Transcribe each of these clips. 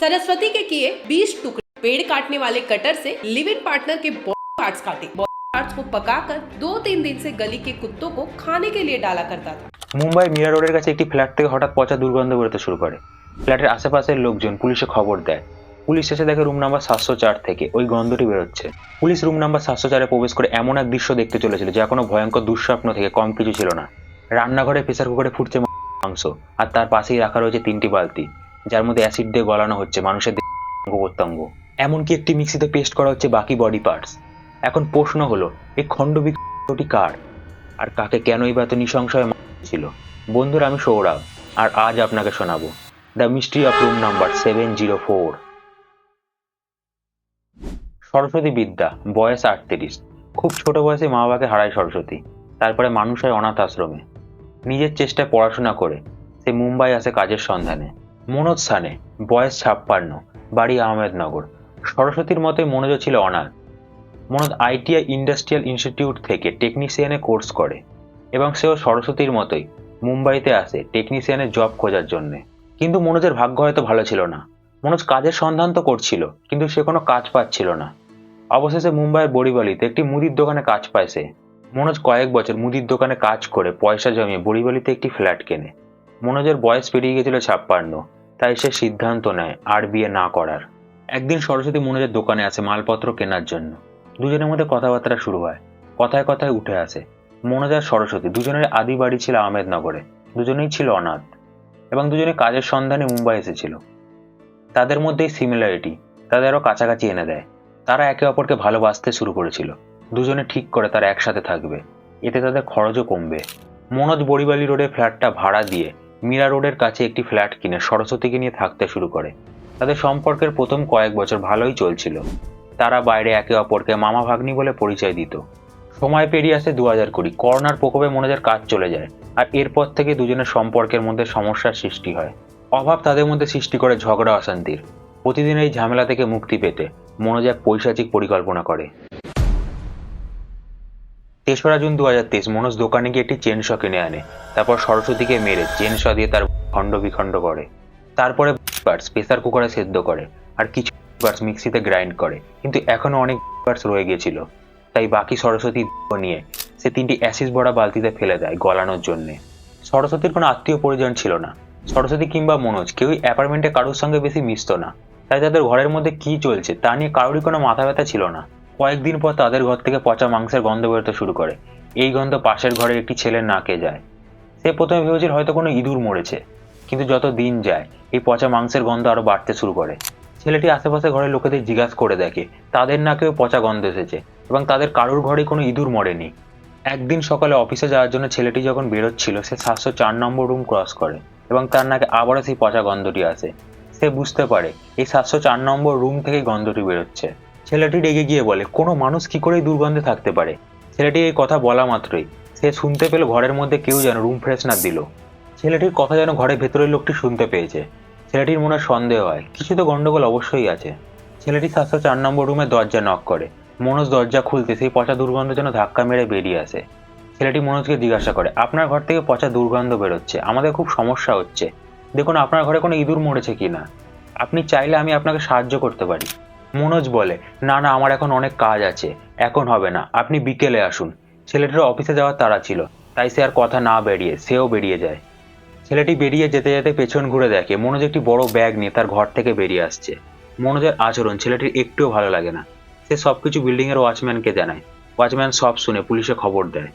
सरस्वती के किए 20 टुकड़े पेड़ काटने वाले कटर से लिव इन पार्टनर के बॉडी पार्ट्स काटे बॉडी पार्ट्स को पकाकर दो तीन दिन से गली के कुत्तों को खाने के लिए डाला करता था মুম্বাই মিরা রোডের কাছে একটি ফ্ল্যাট থেকে হঠাৎ পচা দুর্গন্ধ বেরোতে শুরু করে ফ্ল্যাটের আশেপাশের লোকজন পুলিশে খবর দেয় পুলিশ এসে দেখে রুম নাম্বার সাতশো চার থেকে ওই গন্ধটি বেরোচ্ছে পুলিশ রুম নাম্বার সাতশো চারে প্রবেশ করে এমন এক দৃশ্য দেখতে চলেছিল যা কোনো ভয়ঙ্কর দুঃস্বপ্ন থেকে কম কিছু ছিল না রান্নাঘরে প্রেসার কুকারে ফুটছে মাংস আর তার পাশেই রাখা রয়েছে তিনটি বালতি যার মধ্যে অ্যাসিড দিয়ে গলানো হচ্ছে, মানুষের অঙ্গ এমনকি একটি মিক্সিতে পেস্ট করা হচ্ছে বাকি বডি পার্টস এখন প্রশ্ন হলো এই খণ্ডবিকটি কার? আর কাকে কেনই বা এত মারা ছিল বন্ধুরা, আমি সৌরভ, আর আজ আপনাকে শোনাবো। The mystery of room number seven zero four Saraswati Vidya, বয়স আটত্রিশ। খুব ছোট বয়সে মা বাবাকে হারায় সরস্বতী। তারপরে মানুষ হয় অনাথ আশ্রমে। নিজের চেষ্টায় পড়াশোনা করে, সে মুম্বাই আসে কাজের সন্ধানে। মনোজ সানে বয়স ছাপ্পান্ন, বাড়ি আহমেদনগর। সরস্বতীর মতে মনোজ ছিল অনাথ। মনোজ আইটিআই ইন্ডাস্ট্রিয়াল ইনস্টিটিউট থেকে টেকনিশিয়ানে কোর্স করে এবং সেও সরস্বতীর মতোই মুম্বাইতে আসে টেকনিশিয়ানের জব খোঁজার জন্যে। কিন্তু মনোজের ভাগ্য হয়তো ভালো ছিল না। মনোজ কাজের সন্ধান তো করছিল, কিন্তু সে কোনো কাজ পাচ্ছিল না। অবশেষে মুম্বাইয়ের বড়িবালিতে একটি মুদির দোকানে কাজ পায় সে। মনোজ কয়েক বছর মুদির দোকানে কাজ করে পয়সা জমিয়ে বড়িবালিতে একটি ফ্ল্যাট কেনে। মনোজের বয়স পেরিয়ে গেছিল ছাপ্পান্ন, তাই সে সিদ্ধান্ত নেয় আর বিয়ে না করার। একদিন সরস্বতী মনোজের দোকানে আসে মালপত্র কেনার জন্য। দুজনের মধ্যে কথাবার্তা শুরু হয়। কথায় কথায় উঠে আসে, মনোজ আর সরস্বতী দুজনের আদি বাড়ি ছিল আহমেদনগরে, দুজনেই ছিল অনাথ এবং দুজনে কাজের সন্ধানে মুম্বাই এসেছিল। তাদের মধ্যেই সিমিলারিটি তাদেরও কাছাকাছি এনে দেয়। তারা একে অপরকে ভালোবাসতে শুরু করেছিল। দুজনে ঠিক করে তারা একসাথে থাকবে। এতে তাদের খরচও কমবে। মনোজ বড়িবালি রোডে ফ্ল্যাটটা ভাড়া দিয়ে মীরা রোডের কাছে একটি ফ্ল্যাট কিনে সরস্বতীকে নিয়ে থাকতে শুরু করে। তাদের সম্পর্কের প্রথম কয়েক বছর ভালোই চলছিল। তারা বাইরে একে অপরকে মামা ভাগ্নি বলে পরিচয় দিত। সময় পেরিয়ে আসে দু হাজার কুড়ি। করোনার প্রকোপে মনোজের কাজ চলে যায় আর এরপর থেকে দুজনের সম্পর্কের মধ্যে সমস্যার সৃষ্টি হয়। অভাব তাদের মধ্যে সৃষ্টি করে ঝগড়া, অশান্তির। প্রতিদিন এই ঝামেলা থেকে মুক্তি পেতে মনোজ এক পৈশাচিক পরিকল্পনা করে। তেসরা জুন দু হাজার তেইশ, মনোজ দোকানে গিয়ে একটি চেন শ কিনে আনে। তারপর সরস্বতীকে মেরে চেন শ দিয়ে তার খণ্ড বিখণ্ড করে। তারপরে পার্টস প্রেসার কুকারে সেদ্ধ করে আর কিছু পার্টস মিক্সিতে গ্রাইন্ড করে। কিন্তু এখনও অনেক পার্টস রয়ে গিয়েছিল। তাই বাকি সরস্বতী নিয়ে সে তিনটি অ্যাসিস ভরা বালতিতে ফেলে দেয় গলানোর জন্যে। সরস্বতীর কোনো আত্মীয় পরিজন ছিল না। সরস্বতী কিংবা মনোজ কেউই অ্যাপার্টমেন্টে কারোর সঙ্গে বেশি মিশতো না। তাই তাদের ঘরের মধ্যে কি চলছে তা নিয়ে কারোরই কোনো মাথা ব্যথা ছিল না। কয়েকদিন পর তাদের ঘর থেকে পচা মাংসের গন্ধ বেরোতে শুরু করে। এই গন্ধ পাশের ঘরের একটি ছেলের নাকে যায়। সে প্রথমে ভেবেছিল হয়তো কোনো ইঁদুর মরেছে, কিন্তু যত দিন যায়, এই পচা মাংসের গন্ধ আরও বাড়তে শুরু করে। ছেলেটি আশেপাশে ঘরের লোকেদের জিজ্ঞাসা করে দেখে, তাদের নাকেও পচা গন্ধ এসেছে এবং তাদের কারোর ঘরে কোনো ইঁদুর মরেনি। একদিন সকালে অফিসে যাওয়ার জন্য ছেলেটি যখন বেরোচ্ছিল, সে সাতশো চার নম্বর রুম ক্রস করে এবং তার নাকে আবারও সেই পচা গন্ধটি আসে। সে বুঝতে পারে, এই সাতশো চার নম্বর রুম থেকেই গন্ধটি বেরোচ্ছে। ছেলেটি রেগে গিয়ে বলে, কোনো মানুষ কি করে এই দুর্গন্ধে থাকতে পারে? ছেলেটি এই কথা বলা মাত্রই সে শুনতে পেল ঘরের মধ্যে কেউ যেন রুম ফ্রেশনার দিল। ছেলেটির কথা যেন ঘরের ভেতরের লোকটি শুনতে পেয়েছে। ছেলেটির মনে সন্দেহ হয়, কিছু তো গন্ডগোল অবশ্যই আছে। ছেলেটি সাতশো চার নম্বর রুমে দরজা নক করে। মনোজ দরজা খুলতে সেই পচা দুর্গন্ধ যেন ধাক্কা মেরে বেরিয়ে আসে। ছেলেটি মনোজকে জিজ্ঞাসা করে, আপনার ঘর থেকে পচা দুর্গন্ধ বেরোচ্ছে, আমাদের খুব সমস্যা হচ্ছে। দেখুন, আপনার ঘরে কোনো ইঁদুর মরেছে কি না আপনি চাইলে আমি আপনাকে সাহায্য করতে পারি। মনোজ বলে, না না, আমার এখন অনেক কাজ আছে, এখন হবে না, আপনি বিকেলে আসুন। ছেলেটির অফিসে যাওয়ার তাড়া ছিল, তাই সে আর কথা না বেরিয়ে, সেও বেরিয়ে যায়। ছেলেটি বেরিয়ে যেতে যেতে পেছন ঘুরে দেখে, মনোজ একটি বড় ব্যাগ নিয়ে তার ঘর থেকে বেরিয়ে আসছে। মনোজের আচরণ ছেলেটির একটুও ভালো লাগে না। সে সবকিছু বিল্ডিং এর ওয়াচম্যানকে জানায়। ওয়াচম্যান সব শুনে পুলিশে খবর দেয়।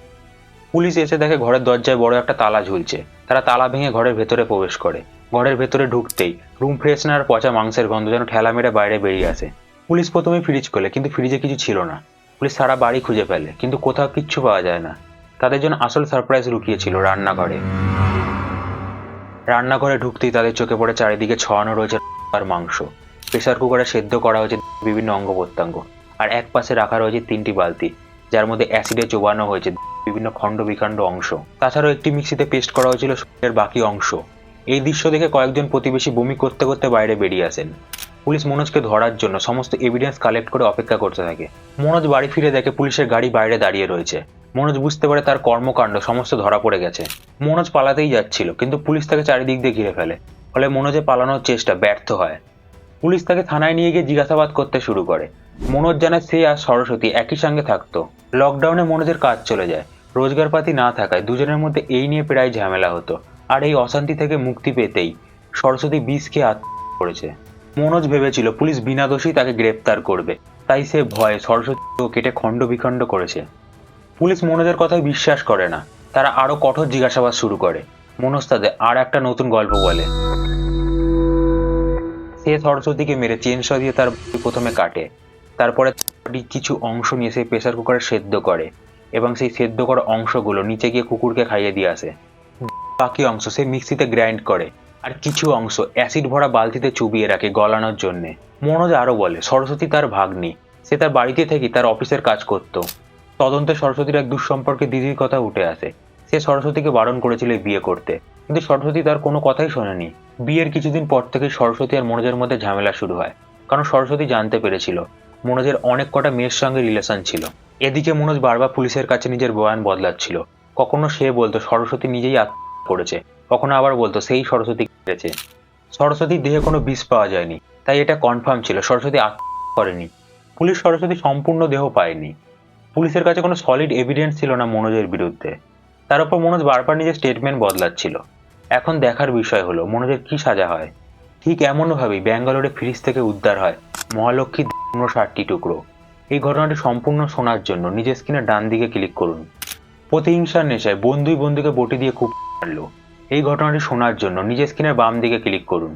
পুলিশ এসে দেখে ঘরের দরজায় বড় একটা তালা ঝুলছে। তারা তালা ভেঙে ঘরের ভেতরে প্রবেশ করে। ঘরের ভেতরে ঢুকতেই রুম ফ্রেশনার পচা মাংসের গন্ধ যেন ঠেলা মেরে বাইরে বেরিয়ে আসে। পুলিশ প্রথমে ফ্রিজ খোলে কিন্তু ফ্রিজে কিছু ছিল না। পুলিশ সারা বাড়ি খুঁজে ফেলে, কিন্তু কোথাও কিচ্ছু পাওয়া যায় না। তাদের জন্য আসল সারপ্রাইজ লুকিয়েছিল রান্নাঘরে। রান্নাঘরে ঢুকতেই তাদের চোখে পড়ে চারিদিকে ছড়ানো রয়েছে আর মাংস। প্রেসার কুকারে সেদ্ধ করা হয়েছে বিভিন্ন অঙ্গ প্রত্যঙ্গ, আর এক পাশে রাখা রয়েছে তিনটি বালতি, যার মধ্যে অ্যাসিডে চোবানো হয়েছে বিভিন্ন খণ্ড বিখণ্ড অংশ। তাছাড়াও একটি মিক্সিতে পেস্ট করা হয়েছিল শরীরের বাকি অংশ। এই দৃশ্য দেখে কয়েকজন প্রতিবেশী বমি করতে করতে বাইরে বেরিয়ে আসেন। পুলিশ মনোজকে ধরার জন্য সমস্ত এভিডেন্স কালেক্ট করে অপেক্ষা করতে থাকে। মনোজ বাড়ি ফিরে দেখে পুলিশের গাড়ি বাইরে দাঁড়িয়ে রয়েছে। মনোজ বুঝতে পারে তার কর্মকাণ্ড সমস্ত ধরা পড়ে গেছে। মনোজ পালাতেই যাচ্ছিল, কিন্তু পুলিশ তাকে চারিদিক দিয়ে ঘিরে ফেলে। ফলে মনোজে পালানোর চেষ্টা ব্যর্থ হয়। পুলিশ তাকে থানায় নিয়ে গিয়ে জিজ্ঞাসাবাদ করতে শুরু করে। মনোজ জানায় সে আর সরস্বতী একই সঙ্গে থাকতো। লকডাউনে মনোজের কাজ চলে যায়। রোজগারপাতি না থাকায় দুজনের মধ্যে এই নিয়ে প্রায় ঝামেলা হতো। আর এই অশান্তি থেকে মুক্তি পেতেই সরস্বতী বিষ খেয়ে আত্মহত্যা করেছে। মনোজ ভেবেছিল পুলিশ বিনা দোষী তাকে গ্রেপ্তার করবে। তাই সে ভয়ে সরস্বতী কেটে খণ্ড বিখণ্ড করেছে। পুলিশ মনোজের কথায় বিশ্বাস করে না। তারা আরও কঠোর জিজ্ঞাসাবাদ শুরু করে। মনোজ তাদের আর একটা নতুন গল্প বলে। সে সরস্বতীকে মেরে চেনসা দিয়ে তার প্রথমে কাটে। তারপরে কিছু অংশ নিয়ে সেই প্রেসার কুকারে সেদ্ধ করে এবং সেই সেদ্ধ করা অংশগুলো নিচে গিয়ে কুকুরকে খাইয়ে দিয়ে আসে। বাকি অংশ সে মিক্সিতে গ্রাইন্ড করে। আর কিছু অংশ অ্যাসিড ভরা বালতিতে চুবিয়ে রাখে গলানোর জন্যে। মনোজ আরও বলে, সরস্বতী তার ভাগ্নি। সে তার বাড়িতে থেকে তার অফিসের কাজ করত। তদন্তে সরস্বতীর এক দুঃসম্পর্কে দিদির কথা উঠে আসে। সে সরস্বতীকে বারণ করেছিল বিয়ে করতে। কিন্তু সরস্বতী তার কোনো কথাই শোনেনি। বিয়ের কিছুদিন পর থেকে সরস্বতী আর মনোজের মধ্যে ঝামেলা শুরু হয়। কারণ সরস্বতী জানতে পেরেছিল, মনোজের অনেক কটা মেয়ের সঙ্গে রিলেশন ছিল। এদিকে মনোজ বারবার পুলিশের কাছে নিজের বয়ান বদলাচ্ছিল। কখনো সে বলতো, সরস্বতী নিজেই আত্মহত্যা করেছে। কখনো আবার বলতো, সেই সরস্বতী কেটেছে সরস্বতীর দেহে কোনো বিষ পাওয়া যায়নি, তাই এটা কনফার্ম ছিল। সরস্বতী আত্মহত্যা করেনি। পুলিশ সরস্বতী সম্পূর্ণ দেহ পায়নি। পুলিশের কাছে কোনো সলিড এভিডেন্স ছিল না মনোজের বিরুদ্ধে। তার উপর মনোজ বারবার নিজের স্টেটমেন্ট বদলাচ্ছিল। এখন দেখার বিষয় হলো, মনোজের কি সাজা হয়? ঠিক এমনভাবেই ব্যাঙ্গালোরে ফ্রিজ থেকে উদ্ধার হয় মহালক্ষ্মীর ষাটটি টুকরো। এই ঘটনাটি সম্পূর্ণ শোনার জন্য নিজের স্ক্রিনের ডান দিকে ক্লিক করুন। প্রতিহিংসার নেশায় বন্ধুই বন্ধুকে বটি দিয়ে খুব মারল। এই ঘটনাটি শোনার জন্য নিজের স্ক্রিনের বাম দিকে ক্লিক করুন।